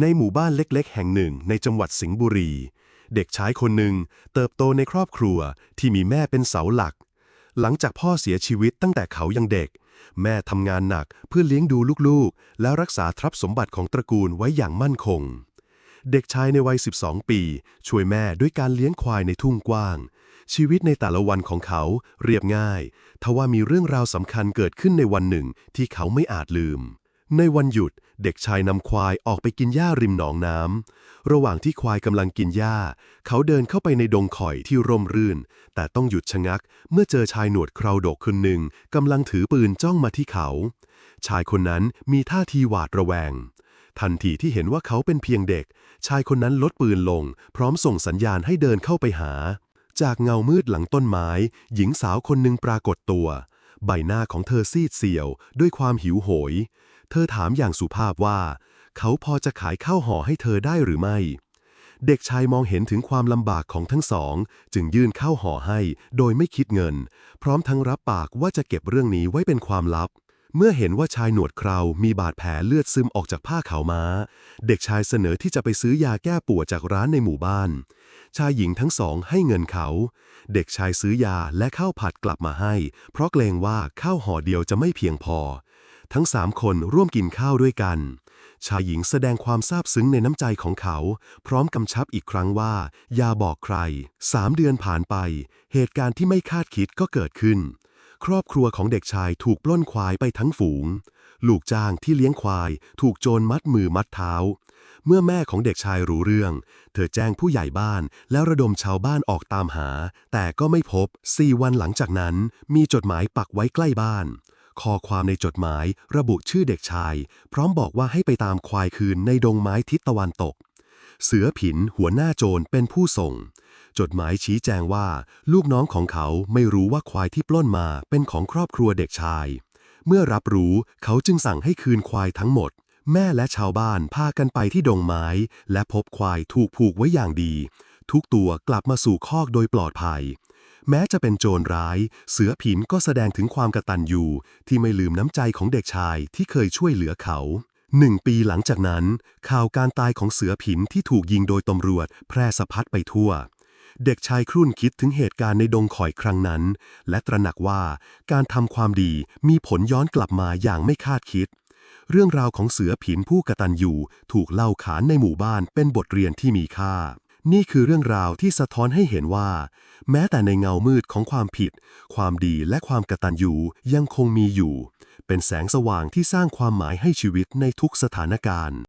ในหมู่บ้านเล็กๆ แห่งหนึ่งในจังหวัดสิงห์บุรี เด็กชายคนหนึ่งเติบโตในครอบครัวที่มีแม่เป็นเสาหลัก หลังจากพ่อเสียชีวิตตั้งแต่เขายังเด็ก แม่ทำงานหนักเพื่อเลี้ยงดูลูกๆ และรักษาทรัพย์สมบัติของตระกูลไว้อย่างมั่นคง เด็กชายในวัย 12 ปี ช่วยแม่ด้วยการเลี้ยงควายในทุ่งกว้าง ชีวิตในแต่ละวันของเขาเรียบง่ายทว่ามีเรื่องราวสำคัญเกิดขึ้นในวันหนึ่งที่เขาไม่อาจลืม ในวันหยุดเด็กชายนำควายออกไปกินหญ้าริมหนองน้ำ ระหว่างที่ควายกำลังกินหญ้า เขาเดินเข้าไปในดงข่อยที่ร่มรื่น แต่ต้องหยุดชะงัก เมื่อเจอชายหนวดเคราดกคนหนึ่งกำลังถือปืนจ้องมาที่เขา ชายคนนั้นมีท่าทีหวาดระแวง ทันทีที่เห็นว่าเขาเป็นเพียงเด็ก ชายคนนั้นลดปืนลง พร้อมส่งสัญญาณให้เดินเข้าไปหา จากเงามืดหลังต้นไม้ หญิงสาวคนหนึ่งปรากฏตัว ใบหน้าของเธอซีดเซียว ด้วยความหิวโหย เธอถามอย่างสุภาพว่า เขาพอจะขายข้าวห่อให้เธอได้หรือไม่ เด็กชายมองเห็นถึงความลำบากของทั้งสอง จึงยื่นข้าวห่อให้ โดยไม่คิดเงิน พร้อมทั้งรับปากว่าจะเก็บเรื่องนี้ไว้เป็นความลับ เมื่อเห็นว่าชายหนวดเครามีบาดแผลเลือดซึมออกจากผ้าขาวม้า เด็กชายเสนอที่จะไปซื้อยาแก้ปวดจากร้านในหมู่บ้าน ชายหญิงทั้งสองให้เงินเขา เด็กชายซื้อยาและข้าวผัดกลับมาให้ เพราะเกรงว่าข้าวห่อเดียวจะไม่เพียงพอ ทั้งสามคนร่วมกินข้าวด้วยกัน ชายหญิงแสดงความซาบซึ้งในน้ำใจของเขา พร้อมกำชับอีกครั้งว่า อย่าบอกใครสามเดือนผ่านไป เหตุการณ์ที่ไม่คาดคิดก็เกิดขึ้น ครอบครัวของเด็กชายถูกปล้นควายไปทั้งฝูง ลูกจ้างที่เลี้ยงควาย ถูกโจรมัดมือมัดเท้า เมื่อแม่ของเด็กชายรู้เรื่อง เธอแจ้งผู้ใหญ่บ้านแล้วระดมชาวบ้านออกตามหา แต่ก็ไม่พบสี่วันหลังจากนั้น มีจดหมายปักไว้ใกล้บ้าน ข้อความในจดหมายระบุชื่อเด็กชาย พร้อมบอกว่าให้ไปตามควายคืนในดงไม้ทิศตะวันตก เสือผินหัวหน้าโจรเป็นผู้ส่ง จดหมายชี้แจงว่า ลูกน้องของเขาไม่รู้ว่าควายที่ปล้นมาเป็นของครอบครัวเด็กชาย เมื่อรับรู้เขาจึงสั่งให้คืนควายทั้งหมด แม่และชาวบ้านพากันไปที่ดงไม้ และพบควายถูกผูกไว้อย่างดี ทุกตัวกลับมาสู่คอกโดยปลอดภัย แม้จะเป็นโจรร้าย เสือผินก็แสดงถึงความกตัญญูที่ไม่ลืมน้ำใจของเด็กชายที่เคยช่วยเหลือเขาหนึ่งปีหลังจากนั้น ข่าวการตายของเสือผินที่ถูกยิงโดยตำรวจ แพร่สะพัดไปทั่ว เด็กชายครุ่นคิดถึงเหตุการณ์ในดงข่อยครั้งนั้น และตระหนักว่าการทำความดีมีผลย้อนกลับมาอย่างไม่คาดคิด เรื่องราวของเสือผินผู้กตัญญูถูกเล่าขานในหมู่บ้านเป็นบทเรียนที่มีค่า นี่คือเรื่องราวที่สะท้อนให้เห็นว่า แม้แต่ในเงามืดของความผิด ความดีและความกตัญญูยังคงมีอยู่ เป็นแสงสว่างที่สร้างความหมายให้ชีวิตในทุกสถานการณ์